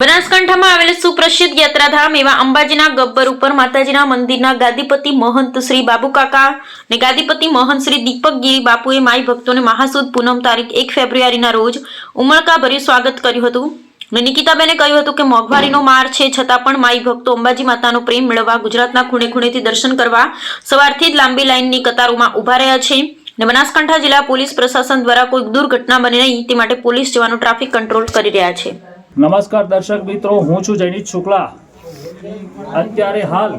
બનાસકાંઠામાં આવેલ સુપ્રસિદ્ધ યાત્રાધામ એવા અંબાજીના ગબ્બર ઉપર માતાજીના મંદિરના ગાદીપતિ મહંત શ્રી બાબુકાકા ને ગાદીપતિ મહંત શ્રી દીપકગીરી બાપુએ માઈ ભક્તોને મહાસુદ પૂનમ તારીખ એક ફેબ્રુઆરીના રોજ ઉમળકાભર્યું સ્વાગત કર્યું હતું. ને નિકિતાબેને કહ્યું હતું કે મોંઘવારીનો માર છે, છતાં પણ માઈ ભક્તો અંબાજી માતાનો પ્રેમ મેળવવા ગુજરાતના ખૂણે ખૂણેથી દર્શન કરવા સવારથી જ લાંબી લાઇનની કતારોમાં ઊભા રહ્યા છે. ને બનાસકાંઠા જિલ્લા પોલીસ પ્રશાસન દ્વારા કોઈ દુર્ઘટના બને નહીં તે માટે પોલીસ જવાનો ટ્રાફિક કંટ્રોલ કરી રહ્યા છે. નમસ્કાર દર્શક મિત્રો, હું છું જૈનિત શુક્લા. અત્યારે હાલ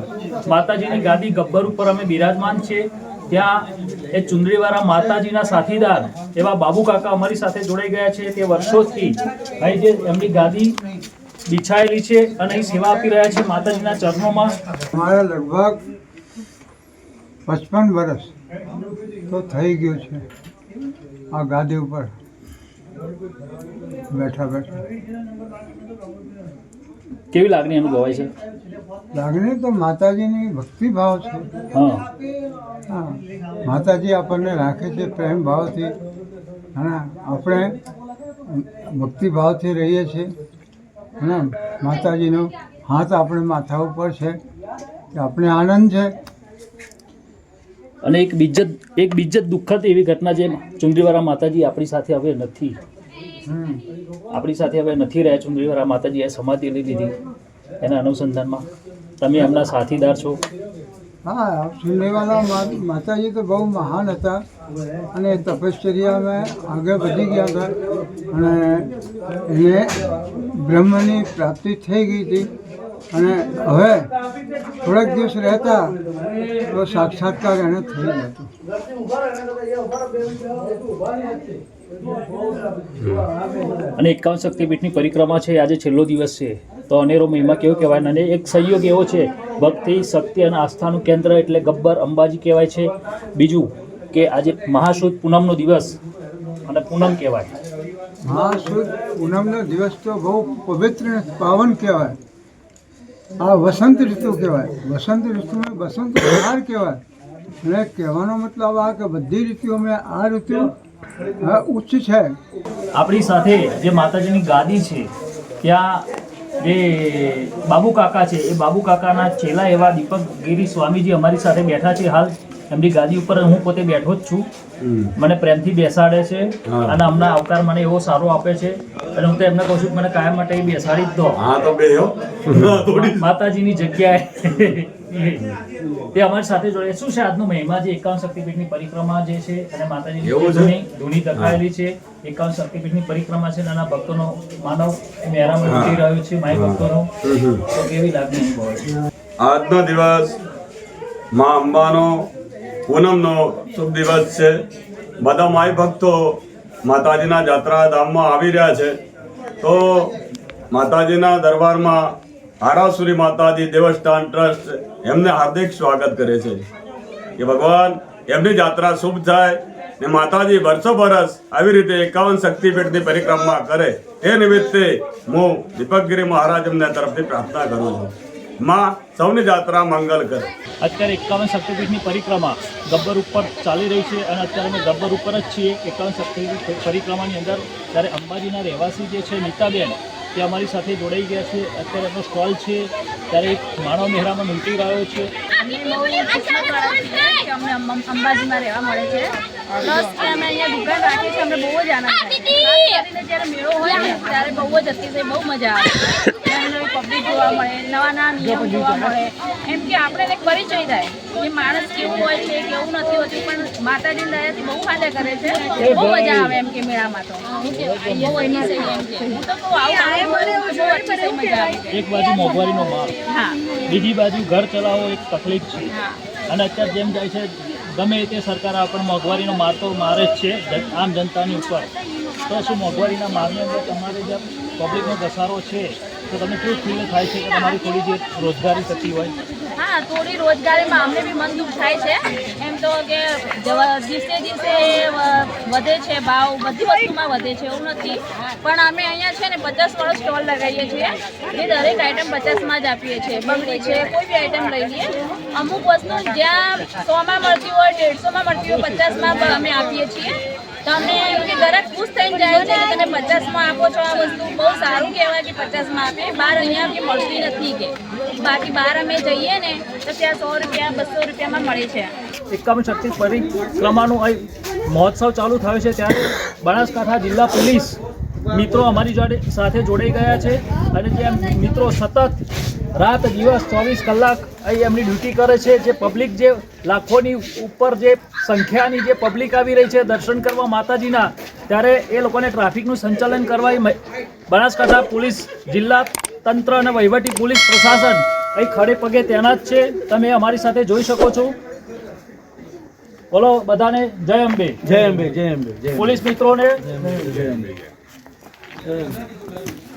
માતાજીની ગાદી ગબ્બર ઉપર અમે બિરાજમાન છીએ. ત્યાં એ ચુંદડીવાળા માતાજીના સાથીદાર એવા બાબુ કાકા અમારી સાથે જોડાઈ ગયા છે તે વર્ષોથી અહીં જે એમની ગાદી બિછાયેલી છે અને અહીં સેવા આપી રહ્યા છે માતાજીના ચરણોમાં. મારા લગભગ પચપન વર્ષ તો થઈ ગયું છે આ ગાદી ઉપર. બેઠા બેઠા. કેવી લાગણી અનુભવાય છે? લાગણી તો માતાજીની ભક્તિભાવ છે. હા. હા. માતાજી આપણને રાખે છે પ્રેમ ભાવથી. અને આપણે ભક્તિભાવથી રહીએ છીએ. અને માતાજીનો હાથ આપણે માથા ઉપર છે. કે આપણે આનંદ છે. અને એક બીજત એક બીજત દુઃખદ એવી ઘટના છે ચુંદરીવાળા માતાજી આપણી સાથે હવે નથી. આપણી સાથે હવે નથી રહ્યા ચુંદડીવાળા માતાજીએ સમાધિ લઈ લીધી. એના અનુસંધાનમાં. તમે એમના સાથીદાર છો. હા સુનેવાલા માતાજી તો બહુ મહાન હતા. અને તપશ્ચર્યામાં આગળ વધી ગયા હતા. અને એને બ્રહ્મની પ્રાપ્તિ થઈ ગઈ હતી. અને હવે થોડાક દિવસ રહેતા તો સાક્ષાત્કાર એને થઈ જતો અને એકાવન શક્તિપીઠની પરિક્રમા છે, આજે છેલ્લો દિવસ છે. તો અનેરો મહિમા કેવો કહેવાય? અને એક સંયોગ એવો છે, ભક્તિ, શક્તિ અને આસ્થાનું કેન્દ્ર એટલે ગબ્બર, અંબાજી કહેવાય છે. બીજું કે આજે મહાશુદ્ધ પૂનમનો દિવસ અને પૂનમ કહેવાય. મહાશુદ્ધ પૂનમનો દિવસ તો બહુ પવિત્ર પાવન કહેવાય. આ વસંત ઋતુ કહેવાય. વસંત ઋતુને વસંત બહાર કહેવાય. અને કહેવાનો મતલબ આ કે બધી ઋતુઓમાં આ ઋતુ આ ઉચ્ચ છે. આપણી સાથે જે માતાજીની ગાદી છે ત્યાં જે બાબુ કાકા છે એ બાબુ કાકાના ચેલા એવા દીપક ગીરી સ્વામીજી અમારી સાથે બેઠા છે હાલ. એમની ગાદી ઉપર હું પોતે બેઠો જ છું. મને પ્રેમથી બેસાડે છે અને હમણાં આવકાર મને એવો સારો આપે છે. અને હું તો એમને કહું છું કે મને કાયમ માટે એ બેસાડી જ દો. હા તો બે માતાજીની જગ્યાએ. તે અમારી સાથે જોડે શું છે આજનો મહિમા જે એકાવન શક્તિપીઠની પરિક્રમા જે છે? અને માતાજીની ધૂની દખાયેલી છે. એકાવન શક્તિપીઠની પરિક્રમા છે. નાના ભક્તોનો માનવ મેરામણ ઉતરી રહ્યો છે માય ભક્તોનો. તો કેવી લાગણી આજનો દિવસ મા અંબાનો પૂનમનો શુભ દિવસ છે. બધા માય ભક્તો માતાજીના જાત્રા ધામમાં આવી રહ્યા છે. તો માતાજીના દરબારમાં આરાસુરી માતાજી દેવસ્થાન ટ્રસ્ટ એમને હાર્દિક સ્વાગત કરે છે. કે ભગવાન, એમની જાત્રા શુભ થાય ને માતાજી વર્ષો વર્ષ આવી રીતે એકાવન શક્તિપીઠની પરિક્રમા કરે એ નિમિત્તે હું દીપકગીરી મહારાજ એમના તરફથી પ્રાર્થના કરું છું. માં, સૌની જાત્રા મંગલ કરે. અત્યારે એકાવન શક્તિપીઠની પરિક્રમા ગબ્બર ઉપર ચાલી રહી છે અને અત્યારે અમે ગબ્બર ઉપર જ છીએ. એકાવન શક્તિપીઠ પરિક્રમાની અંદર ત્યારે અંબાજીના રહેવાસી જે છે નીતાબેન તે અમારી સાથે જોડાઈ ગયા છે. અત્યારે એમનો સ્ટોલ છે. ત્યારે એક માનવ મહેરામાં ઉમટી રહ્યો છે. અમે બહુ કે અંબાજીમાં રહેવા મળે છે. અમે અહીંયા દુકાન રાખીએ છીએ, અમને બહુ જ આનંદ થાય ખાસ મેળો હોય ત્યારે બહુ જ અતિશય, બહુ મજા આવે પબ્લિક જોવા મળે નવા નવા નિયમ જોવા મળે. એમ કે આપણે એક પરિચય થાય કે માણસ કેવું હોય છે કેવું નથી હોતું પણ માતાજીની દયાથી બહુ ફાયદા કરે છે. બહુ મજા આવે એમ કે મેળામાં તો. એક બાજુ મોંઘવારીનો માલ હા. બીજી બાજુ ઘર ચલાવવો એક તકલીફ છે. અને અત્યારે જેમ જાય છે ગમે તે સરકાર આપણને મોંઘવારીનો માર તો મારે જ છે આમ જનતાની ઉપર. તો શું મોંઘવારીના મારની અંદર તમારે જે પબ્લિકનો ઘસારો છે તો તમને કેવું ફીલ થાય છે કે તમારી થોડી જે રોજગારી થતી હોય? હા, થોડી રોજગારીમાં અમને બી મન દુઃખ થાય છે. એમ તો કે દિવસે દિવસે વધે છે, ભાવ બધી વસ્તુમાં વધે છે, એવું નથી. પણ અમે અહીંયા છે ને પચાસ વાળો સ્ટોલ લગાવીએ છીએ. એ દરેક આઈટમ પચાસમાં જ આપીએ છીએ. બંગડી છે, કોઈ બી આઈટમ લઈ લઈએ. અમુક વસ્તુ જ્યાં સોમાં મળતી હોય દેડસોમાં મળતી હોય, પચાસમાં અમે આપીએ છીએ. તો અમને એમ કે ઘરે ખુશ થઈને જાય છે કે તમે પચાસમાં આપો છો આ વસ્તુ. બહુ સારું કહેવાય કે પચાસમાં આપે. બહાર અહીંયા કે મળતી નથી કે. બાકી બહાર અમે જઈએ ને, તો ત્યાં સો રૂપિયા, બસો રૂપિયામાં મળે છે. એકાવન શક્તિ પરિક્રમાનું અહીં મહોત્સવ ચાલુ થયો છે ત્યારે બનાસકાંઠા જિલ્લા પોલીસ મિત્રો અમારી જોડે સાથે જોડાઈ ગયા છે. અને જે મિત્રો સતત રાત દિવસ ચોવીસ કલાક અહીં એમની ડ્યુટી કરે છે. જે પબ્લિક જે લાખોની ઉપર જે સંખ્યાની જે પબ્લિક આવી રહી છે દર્શન કરવા માતાજીના ત્યારે એ લોકોને ટ્રાફિકનું સંચાલન કરવા બનાસકાંઠા પોલીસ જિલ્લા તંત્ર અને વહીવટી પોલીસ પ્રશાસન. અહીં ખડે પગે તૈનાત છે. તમે અમારી સાથે જોઈ શકો છો. બોલો બધાને જય અંબે. જય અંબે જય અંબે જય અંબે. પોલીસ મિત્રોને જય અંબે.